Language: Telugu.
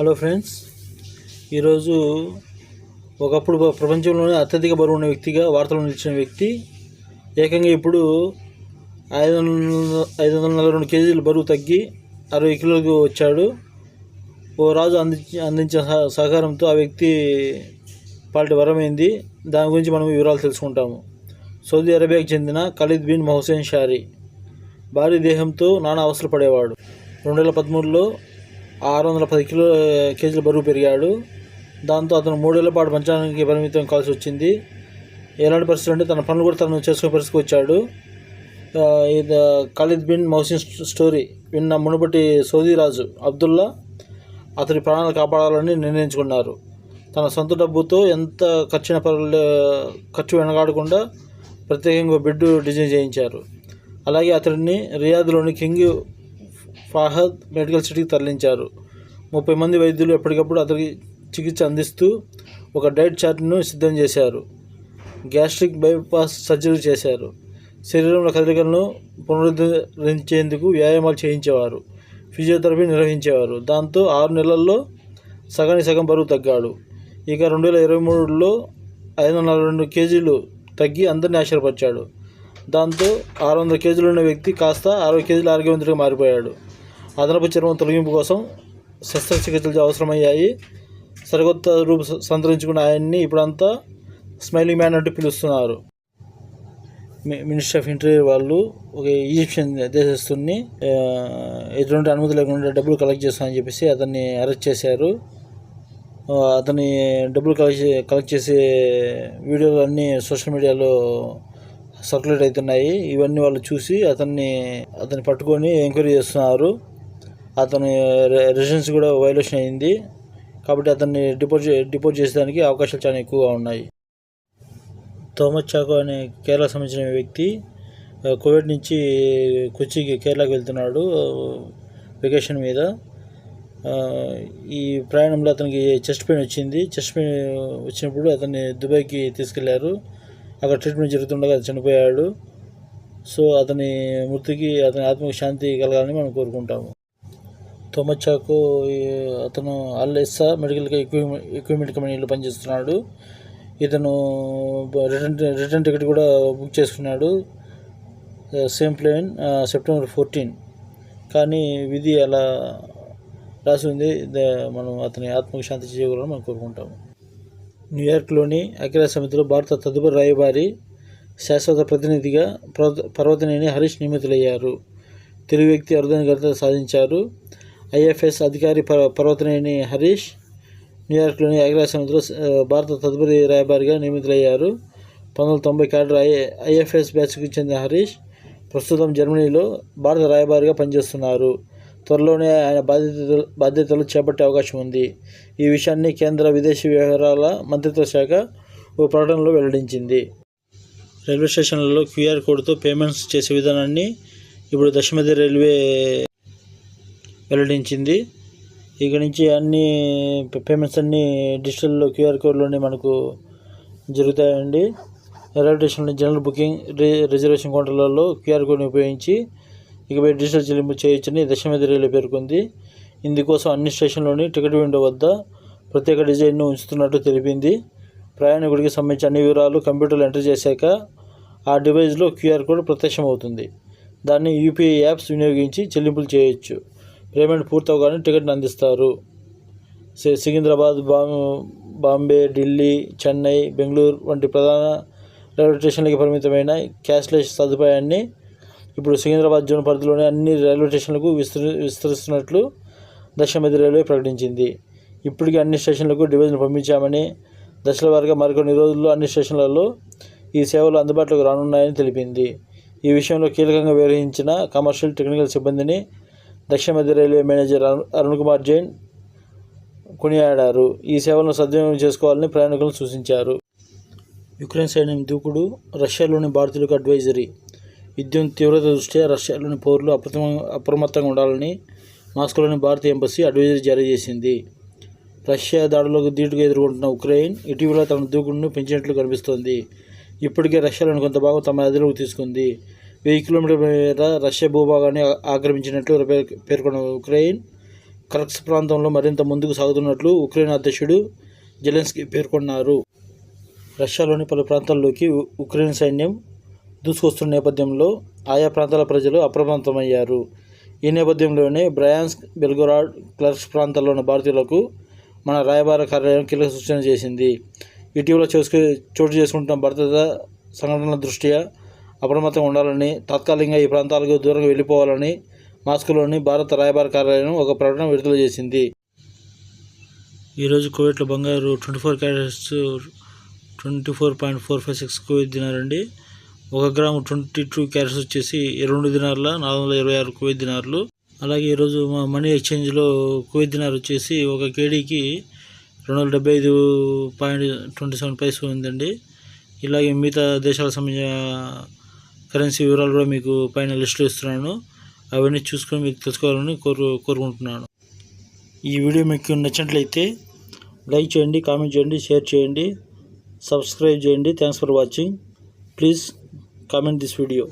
హలో ఫ్రెండ్స్ ఈరోజు ఒకప్పుడు ప్రపంచంలోనే అత్యధిక బరువు ఉన్న వ్యక్తిగా వార్తలు నిలిచిన వ్యక్తి ఏకంగా ఇప్పుడు ఐదు వందల ఐదు వందల నలభై రెండు కేజీలు బరువు తగ్గి అరవై కిలోలకు వచ్చాడు. ఓ రాజు అందించి అందించిన సహ- సహకారంతో ఆ వ్యక్తి పాలిటి వరమైంది. దాని గురించి మనం వివరాలు తెలుసుకుంటాము. సౌదీ అరేబియాకు చెందిన ఖలీద్ బిన్ మొహసేన్ షారీ. భారీ దేహంతో నానా అవసరపడేవాడు రెండు వేల పదమూడులో ఆరు వందల పది కిలో కేజీల బరువు పెరిగాడు. దాంతో అతను మూడేళ్ళ పాటు మంచానికి పరిమితం కావాల్సి వచ్చింది. ఎలాంటి పరిస్థితి అంటే తన పనులు కూడా తను చేసుకునే పరిస్థితికి వచ్చాడు. ఇది ఖాలిద్ బిన్ మౌసిన్ స్టోరీ విన్న మునుపటి సౌదీ రాజు అబ్దుల్లా అతడి ప్రాణాలు కాపాడాలని నిర్ణయించుకున్నారు. తన సొంత డబ్బుతో ఎంత ఖర్చున పర్లే ఖర్చు వెనకాడకుండా ప్రత్యేకంగా బెడ్ డిజైన్ చేయించారు. అలాగే అతడిని రియాద్లోని కింగ్ ఫాహద్ మెడికల్ సిటీకి తరలించారు. ముప్పై మంది వైద్యులు ఎప్పటికప్పుడు అతనికి చికిత్స అందిస్తూ ఒక డైట్ చార్ట్ను సిద్ధం చేశారు. గ్యాస్ట్రిక్ బైపాస్ సర్జరీ చేశారు. శరీరంలో కదలికలను పునరుద్ధరించేందుకు వ్యాయామాలు చేయించేవారు. ఫిజియోథెరపీ నిర్వహించేవారు. దాంతో ఆరు నెలల్లో సగానికి సగం బరువు తగ్గాడు. ఇక రెండు వేల ఇరవై మూడులో ఐదు వందల నలభై రెండు కేజీలు తగ్గి అందరిని ఆశ్చర్యపరిచాడు దాంతో ఆరు వందల కేజీలు ఉన్న వ్యక్తి కాస్త అరవై కేజీలు ఆరోగ్యవంతుడిగా మారిపోయాడు. అదనపు చర్మం తొలగింపు కోసం శస్త్రచికిత్సలు అవసరమయ్యాయి. సరికొత్త రూపు సంతరించుకున్న ఆయన్ని ఇప్పుడంతా స్మైలింగ్ మ్యాన్ అంటూ పిలుస్తున్నారు. మినిస్టర్ ఆఫ్ ఇంటీరియర్ వాళ్ళు ఒక ఈజిప్షియన్ దేశస్తుని ఎటువంటి అనుమతి లేకుండా డబ్బులు కలెక్ట్ చేస్తామని చెప్పేసి అతన్ని అరెస్ట్ చేశారు. అతని డబ్బులు కలెక్ట్ చే- కలెక్ట్ చేసే వీడియోలు అన్నీ సోషల్ మీడియాలో సర్క్యులేట్ అవుతున్నాయి. ఇవన్నీ వాళ్ళు చూసి అతన్ని అతన్ని పట్టుకొని ఎంక్వైరీ చేస్తున్నారు. అతని రెసిడెన్స్ కూడా వైలేషన్ అయింది. కాబట్టి అతన్ని డిపోజ్ చే- డిపోజ్ చేసేదానికి అవకాశాలు చాలా ఎక్కువగా ఉన్నాయి. తోమస్ చాకో అనే కేరళకు సంబంధించిన వ్యక్తి కోవిడ్ నుంచి కొచ్చికి కేరళకు వెళ్తున్నాడు వెకేషన్ మీద. ఈ ప్రయాణంలో అతనికి చెస్ట్ పెయిన్ వచ్చింది. చెస్ట్ పెయిన్ వచ్చినప్పుడు అతన్ని దుబాయ్కి తీసుకెళ్ళారు. అక్కడ ట్రీట్మెంట్ జరుగుతుండగా అతను చనిపోయాడు. సో అతని మృతికి అతని ఆత్మకు శాంతి కలగాలని మనం కోరుకుంటాము. తోమస్ అతను Al Essa medical equipment equipment కంపెనీలో పనిచేస్తున్నాడు. ఇతను రిటర్న్ రిటర్న్ టికెట్ కూడా బుక్ చేసుకున్నాడు. Same plane September fourteen. కానీ విధి అలా రాసి ఉంది. మనం అతని ఆత్మకు శాంతి చేయగలని మనం కోరుకుంటాము. న్యూయార్క్లోని ఐక్యరాజ్య సమితిలో భారత తదుపరి రాయబారి శాశ్వత ప్రతినిధిగా పర్వత పర్వతనేని హరీష్ నియమితులయ్యారు. తెలుగు వ్యక్తి అరుదైన ఘనత సాధించారు. ఐఎఫ్ఎస్ అధికారి పర్వతనేని హరీష్ న్యూయార్క్లోని ఐక్యరాజ్య సమితిలో భారత తదుపరి రాయబారిగా నియమితులయ్యారు. పంతొమ్మిది వందల తొంభై క్యాడర్ ఐ ఐఎఫ్ఎస్ బ్యాచ్కి చెందిన హరీష్ ప్రస్తుతం జర్మనీలో భారత రాయబారిగా పనిచేస్తున్నారు. త్వరలోనే ఆయన బాధ్యతలు బాధ్యతలు చేపట్టే అవకాశం ఉంది. ఈ విషయాన్ని కేంద్ర విదేశీ వ్యవహారాల మంత్రిత్వ శాఖ ఓ ప్రకటనలో వెల్లడించింది. రైల్వే స్టేషన్లలో క్యూఆర్ కోడ్తో పేమెంట్స్ చేసే విధానాన్ని ఇప్పుడు దక్షిణ రైల్వే వెల్లడించింది. ఇక నుంచి అన్ని పేమెంట్స్ అన్నీ డిజిటల్లో క్యూఆర్ కోడ్లోనే మనకు జరుగుతాయండి. రైల్వే స్టేషన్లో జనరల్ బుకింగ్ రి- రిజర్వేషన్ కౌంటర్లలో క్యూఆర్ కోడ్ని ఉపయోగించి ఇకపై డిజిటల్ చెల్లింపు చేయొచ్చని దక్షిణ రైల్వే పేర్కొంది. ఇందుకోసం అన్ని స్టేషన్లోని టికెట్ విండో వద్ద ప్రత్యేక డిజైన్ను ఉంచుతున్నట్టు తెలిపింది. ప్రయాణికుడికి సంబంధించిన అన్ని వివరాలు కంప్యూటర్లో ఎంటర్ చేశాక ఆ డివైస్లో క్యూఆర్ కోడ్ ప్రత్యక్షమవుతుంది. దాన్ని యూపీఐ యాప్స్ వినియోగించి చెల్లింపులు చేయొచ్చు. పేమెంట్ పూర్తవగానే టికెట్ని అందిస్తారు. సికింద్రాబాద్ బాం బాంబే ఢిల్లీ చెన్నై బెంగళూరు వంటి ప్రధాన రైల్వే స్టేషన్లకి పరిమితమైన క్యాష్లెస్ సదుపాయాన్ని ఇప్పుడు సికింద్రాబాద్ జోన్ పరిధిలోని అన్ని రైల్వే స్టేషన్లకు విస్తరి విస్తరిస్తున్నట్లు దక్షిణ మధ్య రైల్వే ప్రకటించింది. ఇప్పటికే అన్ని స్టేషన్లకు డివిజన్ పంపించామని దశల వారిగా మరికొన్ని రోజుల్లో అన్ని స్టేషన్లలో ఈ సేవలు అందుబాటులోకి రానున్నాయని తెలిపింది. ఈ విషయంలో కీలకంగా వ్యవహరించిన కమర్షియల్ టెక్నికల్ సిబ్బందిని దక్షిణ మధ్య రైల్వే మేనేజర్ అరుణ్ కుమార్ జైన్ కొనియాడారు. ఈ సేవలను సద్వినియోగం చేసుకోవాలని ప్రయాణికులను సూచించారు. యుక్రెయిన్ సైన్యం దూకుడు రష్యాలోని భారతీయులకు అడ్వైజరీ. యుద్ధం తీవ్రత దృష్ట్యా రష్యాలోని పౌరులు అప్రమ అప్రమత్తంగా ఉండాలని మాస్కోలోని భారతీయ ఎంబసీ అడ్వైజరీ జారీ చేసింది. రష్యా దాడులకు ధీటుగా ఎదుర్కొంటున్న ఉక్రెయిన్ ఇటీవల తన దూకుడును పెంచినట్లు కనిపిస్తోంది. ఇప్పటికే రష్యాలోని కొంత భాగం తమ అదిలోకి తీసుకుంది. వెయ్యి కిలోమీటర్ల మేర రష్యా భూభాగాన్ని ఆక్రమించినట్లు పేర్కొన్న ఉక్రెయిన్ కరక్స్ ప్రాంతంలో మరింత ముందుకు సాగుతున్నట్లు ఉక్రెయిన్ అధ్యక్షుడు జెలెన్స్కీ పేర్కొన్నారు. రష్యాలోని పలు ప్రాంతాల్లోకి ఉ- ఉక్రెయిన్ సైన్యం దూసుకొస్తున్న నేపథ్యంలో ఆయా ప్రాంతాల ప్రజలు అప్రమత్తమయ్యారు. ఈ నేపథ్యంలోనే బ్రయాన్స్క్ బెల్గొరాడ్ క్లర్క్స్ ప్రాంతాల్లో ఉన్న భారతీయులకు మన రాయబార కార్యాలయం కీలక సూచన చేసింది. ఇటీవల చేసుకు చోటు చేసుకుంటున్న భద్రతా సంఘటనల దృష్ట్యా అప్రమత్తంగా ఉండాలని తాత్కాలికంగా ఈ ప్రాంతాలకు దూరంగా వెళ్ళిపోవాలని మాస్కోలోని భారత రాయబార కార్యాలయం ఒక ప్రకటన విడుదల చేసింది. ఈరోజు కువైట్లో బంగారు twenty four carats twenty four point four five six Kuwait దినారండి ఒక గ్రాము ట్వంటీ టూ క్యారెట్స్ వచ్చేసి రెండు దినార్ల నాలుగు వందల ఇరవై ఆరు కువైట్ దినార్లు. అలాగే ఈరోజు మా మనీ ఎక్స్చేంజ్లో కువైట్ దినార్ వచ్చేసి ఒక కేడీకి రెండు వందల డెబ్బై ఐదు పాయింట్ ట్వంటీ సెవెన్ పైస్ ఉందండి. ఇలాగే మిగతా దేశాలకు సంబంధించిన కరెన్సీ వివరాలు కూడా మీకు పైన లిస్టులు ఇస్తున్నాను. అవన్నీ చూసుకొని మీకు తెలుసుకోవాలని కోరు కోరుకుంటున్నాను. ఈ వీడియో మీకు నచ్చినట్లయితే లైక్ చేయండి కామెంట్ చేయండి షేర్ చేయండి సబ్స్క్రైబ్ చేయండి. Thanks for watching. Please comment this video.